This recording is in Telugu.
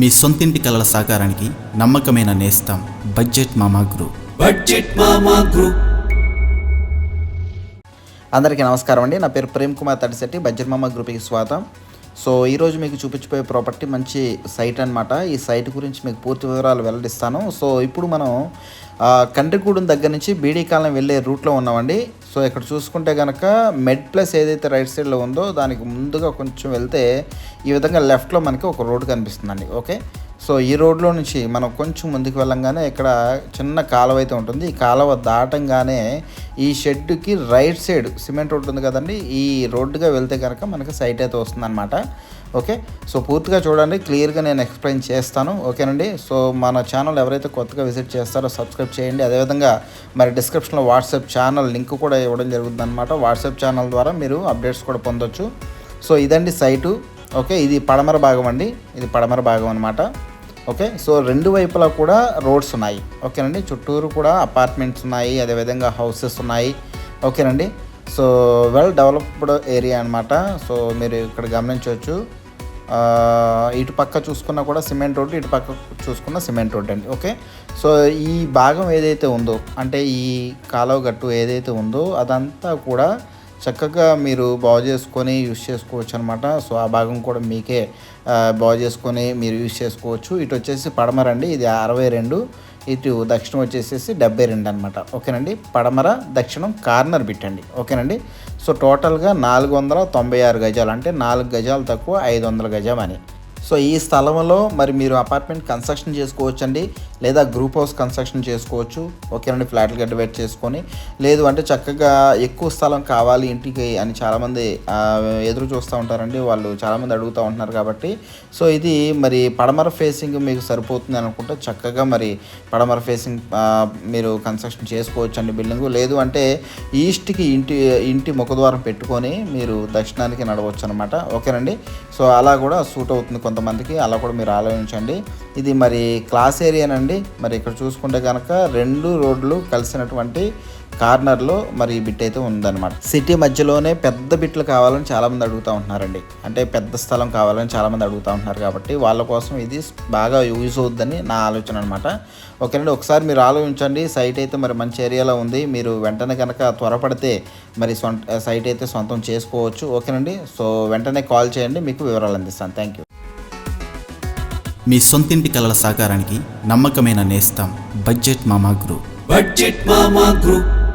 మీ సొంతింటి కలల సాకారానికి నమ్మకమైన నేస్తం budget Mama group. Budget Mama group. అందరికీ నమస్కారం అండి. నా పేరు ప్రేమ్ కుమార్ తడిశెట్టి బడ్జెట్ మామ గ్రూప్కి స్వాగతం. సో ఈరోజు మీకు చూపించిపోయే ప్రాపర్టీ మంచి సైట్ అన్నమాట. ఈ సైట్ గురించి మీకు పూర్తి వివరాలు వెల్లడిస్తాను. సో ఇప్పుడు మనం కండ్రిగూడెం దగ్గర నుంచి బీడీ కాలం వెళ్ళే రూట్లో ఉన్నామండి. సో ఇక్కడ చూసుకుంటే కనుక మెడ్ ప్లస్ ఏదైతే రైట్ సైడ్లో ఉందో దానికి ముందుగా కొంచెం వెళ్తే ఈ విధంగా లెఫ్ట్లో మనకి ఒక రోడ్డు కనిపిస్తుందండి ఓకే? సో ఈ రోడ్లో నుంచి మనం కొంచెం ముందుకు వెళ్ళంగానే ఇక్కడ చిన్న కాలువ అయితే ఉంటుంది. ఈ కాలువ దాటంగానే ఈ షెడ్కి రైట్ సైడ్ సిమెంట్ ఉంటుంది ఉంది కదండి ఈ రోడ్డుగా వెళ్తే కనుక మనకి సైట్ అయితే వస్తుందన్నమాట. ఓకే? సో పూర్తిగా చూడండి. క్లియర్గా నేను ఎక్స్ప్లెయిన్ చేస్తాను. ఓకేనండి? సో మన ఛానల్ ఎవరైతే కొత్తగా విజిట్ చేస్తారో సబ్స్క్రైబ్ చేయండి. అదేవిధంగా మరి డిస్క్రిప్షన్లో వాట్సాప్ ఛానల్ లింక్ కూడా ఇవ్వడం జరుగుతుంది అనమాట వాట్సాప్ ఛానల్ ద్వారా మీరు అప్డేట్స్ కూడా పొందొచ్చు. సో ఇదండి సైటు. ఓకే? ఇది పడమర భాగం అండి. ఇది పడమర భాగం అనమాట ఓకే? సో రెండు వైపులా కూడా రోడ్స్ ఉన్నాయి. ఓకేనండి? చుట్టూరు కూడా అపార్ట్మెంట్స్ ఉన్నాయి. అదేవిధంగా హౌసెస్ ఉన్నాయి. ఓకేనండి? సో వెల్ డెవలప్డ్ ఏరియా అనమాట సో మీరు ఇక్కడ గమనించవచ్చు. ఇటు పక్క చూసుకున్నా కూడా సిమెంట్ రోడ్డు ఇటు పక్క చూసుకున్న సిమెంట్ రోడ్ అండి ఓకే? సో ఈ భాగం ఏదైతే ఉందో అంటే ఈ కాలువ గట్టు ఏదైతే ఉందో అదంతా కూడా చక్కగా మీరు బాగు చేసుకొని యూస్ చేసుకోవచ్చు అనమాట సో ఆ భాగం కూడా మీకే బాగు చేసుకొని మీరు యూస్ చేసుకోవచ్చు. ఇటు వచ్చేసి పడమరండి ఇది అరవై రెండు. ఇటు దక్షిణం వచ్చేసేసి డెబ్బై రెండు అనమాట ఓకేనండి? పడమర దక్షిణం కార్నర్ బిట్టండి. ఓకేనండి? సో టోటల్గా నాలుగు వందల తొంభై ఆరు గజాలు. అంటే నాలుగు గజాలు తక్కువ ఐదు వందల గజం అని. సో ఈ స్థలంలో మరి మీరు అపార్ట్మెంట్ కన్స్ట్రక్షన్ చేసుకోవచ్చండి. లేదా గ్రూప్ హౌస్ కన్స్ట్రక్షన్ చేసుకోవచ్చు. ఓకేనండి ఫ్లాట్లు గడ్డ చేసుకొని. లేదు అంటే చక్కగా ఎక్కువ స్థలం కావాలి ఇంటికి అని చాలామంది ఎదురు చూస్తూ ఉంటారండి. వాళ్ళు చాలామంది అడుగుతూ ఉంటున్నారు కాబట్టి. సో ఇది మరి పడమర ఫేసింగ్ మీకు సరిపోతుంది అనుకుంటే చక్కగా మరి పడమర ఫేసింగ్ మీరు కన్స్ట్రక్షన్ చేసుకోవచ్చు అండి బిల్డింగ్ లేదు అంటే ఈస్ట్కి ఇంటి ఇంటి ముఖద్వారం పెట్టుకొని మీరు దక్షిణానికి నడవచ్చు అనమాట ఓకేనండి? సో అలా కూడా సూట్ అవుతుంది కొంతమందికి. అలా కూడా మీరు ఆలోచించండి. ఇది మరి క్లాస్ ఏరియానండి. మరి ఇక్కడ చూసుకుంటే కనుక రెండు రోడ్లు కలిసినటువంటి కార్నర్లో మరి ఈ బిట్ అయితే ఉందన్నమాట. సిటీ మధ్యలోనే పెద్ద బిట్లు కావాలని చాలామంది అడుగుతూ ఉంటున్నారండి. అంటే పెద్ద స్థలం కావాలని చాలామంది అడుగుతూ ఉంటున్నారు కాబట్టి వాళ్ళ కోసం ఇది బాగా యూజ్ అవుద్దని నా ఆలోచన అనమాట ఓకేనండి ఒకసారి మీరు ఆలోచించండి. సైట్ అయితే మరి మంచి ఏరియాలో ఉంది. మీరు వెంటనే కనుక త్వరపడితే మరి సొంత సైట్ అయితే సొంతం చేసుకోవచ్చు. ఓకేనండి సో వెంటనే కాల్ చేయండి మీకు వివరాలు అందిస్తాను. Thank you. మీ సొంతింటి కలల సాకారానికి నమ్మకమైన నేస్తాం budget Mama group. Budget Mama group.